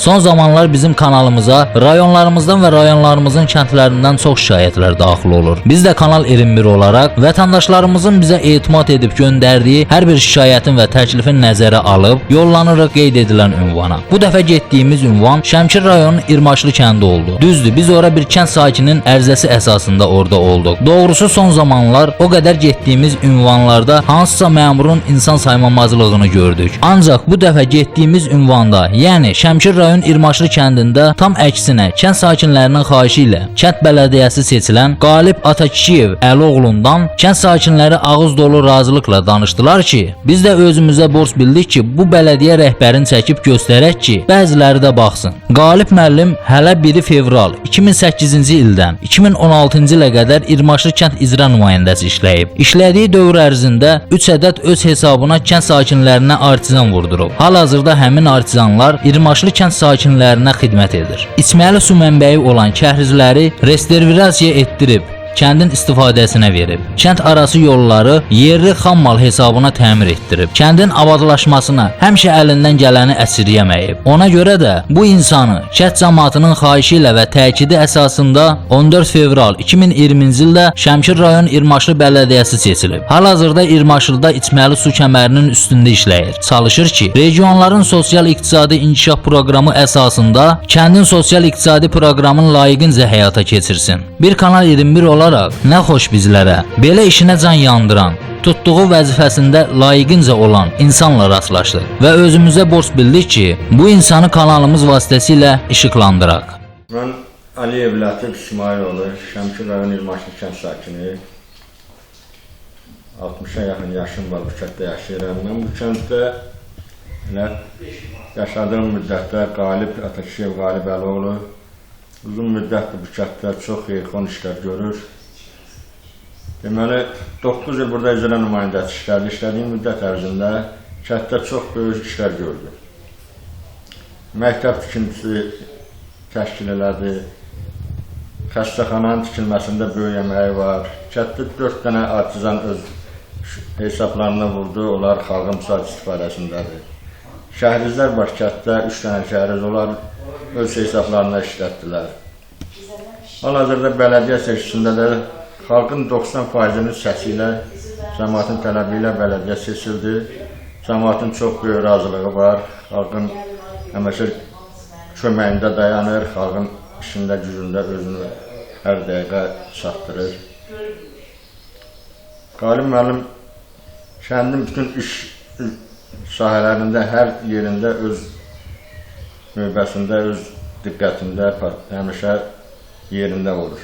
Son zamanlar bizim kanalımıza rayonlarımızdan və rayonlarımızın kəndlərindən çox şikayətlər daxil olur. Biz də Kanal 21 olaraq vətəndaşlarımızın bizə etimad edib göndərdiyi hər bir şikayətin və təklifin nəzərə alıb yollanırıq qeyd edilən ünvana. Bu dəfə getdiyimiz ünvan Şəmkir rayonunun İrmaşlı kəndi oldu. Düzdür, biz ora bir kənd sakininin ərizəsi əsasında orada olduq. Doğrusu son zamanlar o qədər getdiyimiz ünvanlarda hansısa məmurun insan saymamazlığını gördük. Ancaq bu dəfə getdiyimiz ünvanda, yəni Şəmkir rayon İrmaşlı kəndində tam əksinə kənd sakinlərinin xahişi ilə kənd bələdiyyəsi seçilən Qalib Atakişiyev Əloğlundan kənd sakinləri ağız dolu razılıqla danışdılar ki, biz də özümüzə borc bildik ki, bu bələdiyyə rəhbərini çəkib göstərək ki, bəziləri də baxsın. Qalib müəllim hələ 1 fevral 2008-ci ildən 2016-cı ilə qədər İrmaşlı kənd icra nümayəndəsi işləyib. İşlədiyi dövr ərzində 3 ədəd öz hesabına kənd sakinlərinə artizan vurdurub. Hal-hazırda həmin artizanlar İrmaşlı kənd sakinlərinə xidmət edir. İçməli su mənbəyi olan kəhrizləri restervirasiya etdirib kəndin istifadəsinə verib. Kənd arası yolları yerli xam mal hesabına təmir etdirib. Kəndin abadlaşmasına həmişə əlindən gələni əsirgəməyib. Ona görə də bu insanı kənd cəmaatının xahişi ilə və təkidi əsasında 14 fevral 2020-ci ildə Şəmkir rayon İrmaşlı bələdiyyəsi seçilib. Hal-hazırda İrmaşlıda içməli su kəmərinin üstündə işləyir. Çalışır ki, regionların sosial-iqtisadi inkişaf proqramı əsasında kəndin sosial-iqtisadi proqramını layiqincə həyata keçirsin. Bir Kanal 21 olaraq nə xoş bizlərə belə işinə can yandıran tutduğu vəzifəsində layiqincə olan insanla rastlaşdıq və özümüzə borc bildik ki, bu insanı kanalımız vasitəsilə işıqlandıraq. Mən Əliyev Lətif İsmailoğlu, Şəmkir rayon İlmaşlı kənd sakini. 60-a yaxın yaşım var bu kənddə yaşayıram. Mən bu kənddə elə yaşadığım müddətdə Qalib Atakişev Qalib Əloğlu uzun müddətdir bu kənddə çox xeyirxon işlər görür. Deməli 9 il burada icra nümayəndəsi işlədi. İşlədiyim müddət ərzində kənddə çox böyük işlər gördü. Məktəb tikintisi təşkil elədi. Xəstəxananın tikilməsində böyük əməyi var. Kənddə 4 dənə artizan öz hesablarına vurdu. Onlar xalqın müsaad istifadəsindədir. Şəhrizlər var kənddə 3 dənə şəhriz onlar öz hesablarına işlətdilər. Hal-hazırda bələdiyyə seçkisində də xalqın 90%-nin səsi ilə, cəmaatın tələbi ilə seçildi. Cəmaatın çox böyük razılığı var. Xalqın həmişə köməyində dayanır, xalqın işində, gücündə özünü hər dəqiqə çatdırır. Qalib müəllim kəndin bütün iş sahələrində, hər yerində öz növbəsində, öz diqqətində həmişə yerində olur.